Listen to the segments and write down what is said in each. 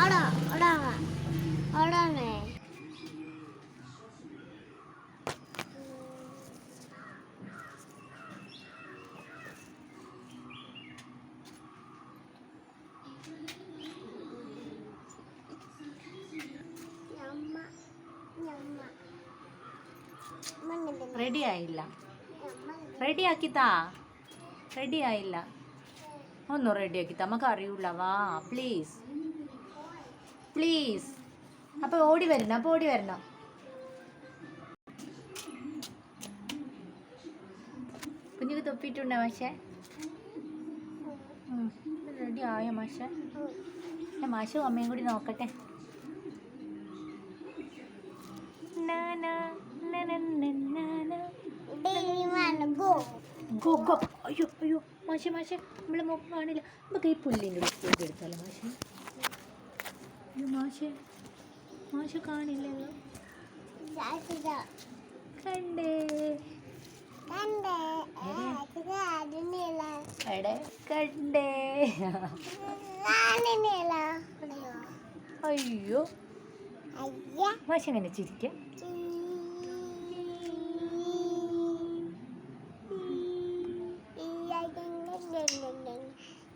അവിടെ അവിടെ അവിടെ റെഡി ആയില്ല. റെഡി ആക്കിത്താ. റെഡി ആയില്ല. ഒന്നും റെഡി ആക്കിത്താ. നമുക്ക് അറിയൂല വാ പ്ലീസ് പ്ലീസ് അപ്പൊ ഓടി വരണം അപ്പൊ ഓടി വരണം. കുഞ്ഞുക്ക് തൊപ്പിയിട്ടുണ്ടോ മാഷേ? റെഡി ആയോ മാഷേ? ഞാൻ മാഷും അമ്മയും കൂടി നോക്കട്ടെ. അയ്യോ അയ്യോ. മാഷെ മാഷെ നമ്മളെ മുഖം കാണില്ല. നമുക്ക് ഈ പുല്ലിന്റെ എടുത്താലോ മാഷെ? അയ്യോ മാഷ് മാഷെ കാണില്ലല്ലോ. കണ്ടേ. കണ്ടേ. അയ്യോ. മാഷ് എങ്ങനെ ചിരിക്കാം?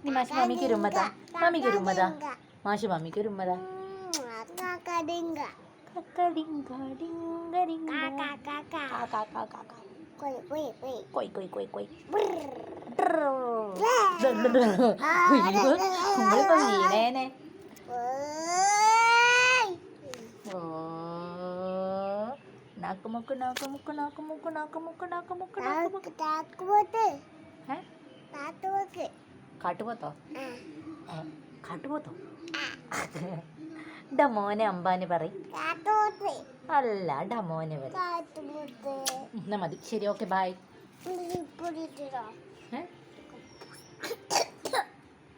നീ മാഷ് മമ്മിക്ക് ഒരു ഉമ്മതാ മമ്മിക്ക് ഒരു ഉമ്മതാ മാഷ് മമ്മിക്ക് ഒരു ഉമ്മതാ. ഏ? കാട്ടുപോത്തോ? കാട്ടുപോത്തോ ഡ മോനെ അമ്പാന് പറയും. അല്ല ഡ മോനെ പറയും. എന്നാ മതി. ശരി okay bye Put it on.